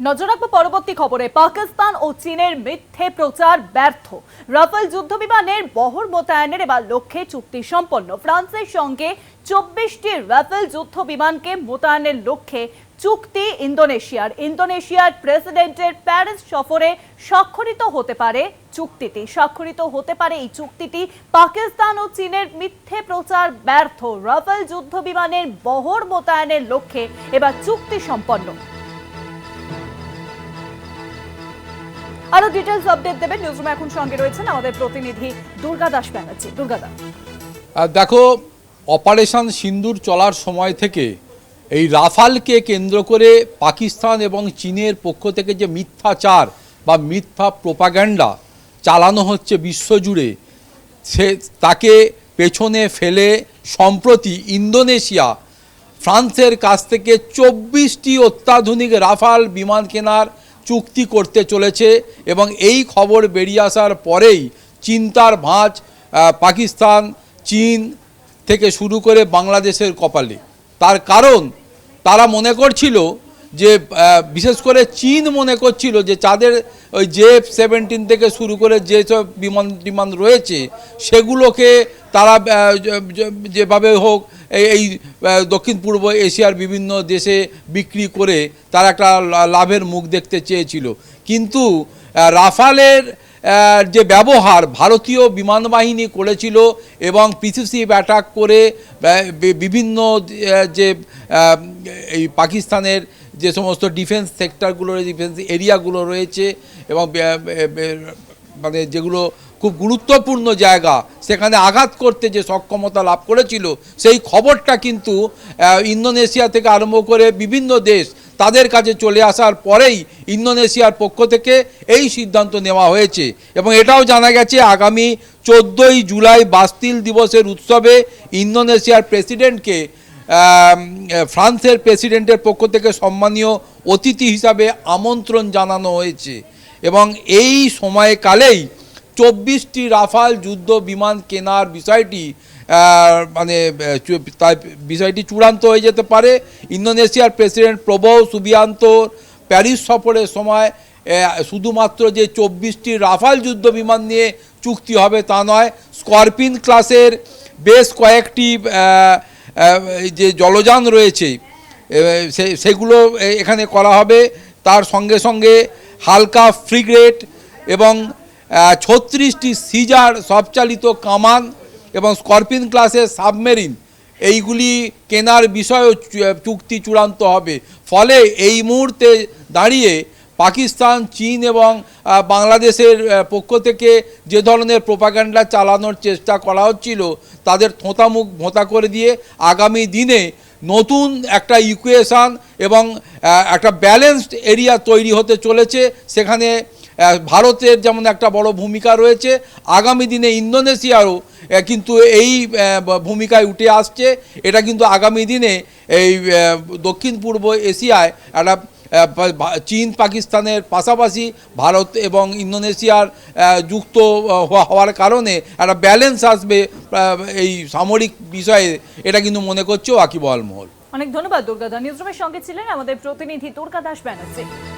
নজর রাখব পরবর্তী খবরে। পাকিস্তান ও চীনের মিথ্যে প্রচার ব্যর্থ। রাফেল যুদ্ধ বিমানের বহর মোতায়েনের এবার লক্ষ্যে চুক্তি সম্পন্ন। ফ্রান্সের সঙ্গে চব্বিশটি রাফেল যুদ্ধ বিমানকে মোতায়েনের লক্ষ্যে চুক্তি ইন্দোনেশিয়ার। ইন্দোনেশিয়ার প্রেসিডেন্টের প্যারিস সফরে স্বাক্ষরিত হতে পারে চুক্তিটি। স্বাক্ষরিত হতে পারে এই চুক্তিটি। পাকিস্তান ও চীনের মিথ্যে প্রচার ব্যর্থ। রাফেল যুদ্ধ বিমানের বহর মোতায়েনের লক্ষ্যে এবার চুক্তি সম্পন্ন। আরও ডিটেলস আপডেট দেবেন নিউজরুমে এখন সঙ্গে রয়েছেন আমাদের প্রতিনিধি দুর্গা দাস ব্যানার্জি। দুর্গা দাস দেখো অপারেশন সিন্দুর চলার সময় থেকে এই রাফালকে কেন্দ্র করে পাকিস্তান এবং চীনের পক্ষ থেকে যে মিথ্যাচার বা মিথ্যা প্রোপাগ্যান্ডা চালানো হচ্ছে বিশ্বজুড়ে, সে তাকে পেছনে ফেলে সম্প্রতি ইন্দোনেশিয়া, ফ্রান্সের কাছ থেকে চব্বিশটি অত্যাধুনিক রাফাল বিমান কেনার চুক্তি করতে চলেছে এবং এই খবর বেরিয়ে আসার পরেই চিন্তার ভাঁজ পাকিস্তান, চীন থেকে শুরু করে বাংলাদেশের কপালে। তার কারণ তারা মনে করছিল যে বিশেষ করে চীন মনে করছিল যে, তাদের ওই জে সেভেন্টিন থেকে শুরু করে যেসব বিমান টিমান রয়েছে, সেগুলোকে তারা যেভাবে হোক এই দক্ষিণ পূর্ব এশিয়ার বিভিন্ন দেশে বিক্রি করে তারা একটা লাভের মুখ দেখতে চেয়েছিল। কিন্তু রাফালের যে ব্যবহার ভারতীয় বিমান বাহিনী করেছিল এবং পিসিসি অ্যাটাক করে বিভিন্ন যে এই পাকিস্তানের যে সমস্ত ডিফেন্স সেক্টরগুলো ডিফেন্স এরিয়াগুলো রয়েছে এবং মানে যেগুলো খুব গুরুত্বপূর্ণ জায়গা সেখানে আঘাত করতে যে সক্ষমতা লাভ করেছিল, সেই খবরটা কিন্তু ইন্দোনেশিয়া থেকে আরম্ভ করে বিভিন্ন দেশ তাদের কাছে চলে আসার পরেই ইন্দোনেশিয়ার পক্ষ থেকে এই সিদ্ধান্ত নেওয়া হয়েছে। এবং এটাও জানা গেছে, আগামী চোদ্দোই জুলাই বাস্তিল দিবসের উৎসবে ইন্দোনেশিয়ার প্রেসিডেন্টকে ফ্রান্সের প্রেসিডেন্টের পক্ষ থেকে সম্মানীয় অতিথি হিসাবে আমন্ত্রণ জানানো হয়েছে। এবং এই সময়কালেই চব্বিশটি রাফাল যুদ্ধ বিমান কেনার বিষয়টি মানে বিষয়টি চূড়ান্ত হয়ে যেতে পারে। ইন্দোনেশিয়ার প্রেসিডেন্ট প্রবহ সুবিয়ান্তর প্যারিস সফরের সময় শুধুমাত্র যে চব্বিশটি রাফাল যুদ্ধ বিমান নিয়ে চুক্তি হবে তা নয়, স্করপিন ক্লাসের বেশ কয়েকটি যে জলযান রয়েছে সেগুলো এখানে করা হবে। তার সঙ্গে সঙ্গে হালকা ফ্রিগেট এবং ছত্রিশটি সিজার সবচালিত কামান এবং স্করপিন ক্লাসের সাবমেরিন, এইগুলি কেনার বিষয়েও চুক্তি চূড়ান্ত হবে। ফলে এই মুহূর্তে দাঁড়িয়ে পাকিস্তান, চীন এবং বাংলাদেশের পক্ষ থেকে যে ধরনের প্রোপাগান্ডা চালানোর চেষ্টা করা হচ্ছিল, তাদের থোঁতামুখ ভোঁতা করে দিয়ে আগামী দিনে নতুন একটা ইকুয়েশান এবং একটা ব্যালেন্সড এরিয়া তৈরি হতে চলেছে। সেখানে ভারতের যেমন একটা বড় ভূমিকা রয়েছে, আগামী দিনে ইন্দোনেশিয়ারও কিন্তু এই ভূমিকায় উঠে আসছে। এটা কিন্তু আগামী দিনে এই দক্ষিণ পূর্ব এশিয়ায় একটা চীন, পাকিস্তানের পাশাপাশি ভারত এবং ইন্দোনেশিয়ার যুক্ত হওয়া- হওয়ার কারণে একটা ব্যালেন্স আসবে এই সামরিক বিষয়ে। এটা কিন্তু মনে করছে ওয়াকিবহাল মহল। অনেক ধন্যবাদ দুর্গা দা নিউজরুমের সঙ্গে ছিলেন আমাদের প্রতিনিধি দুর্গা দাস ব্যানার্জি।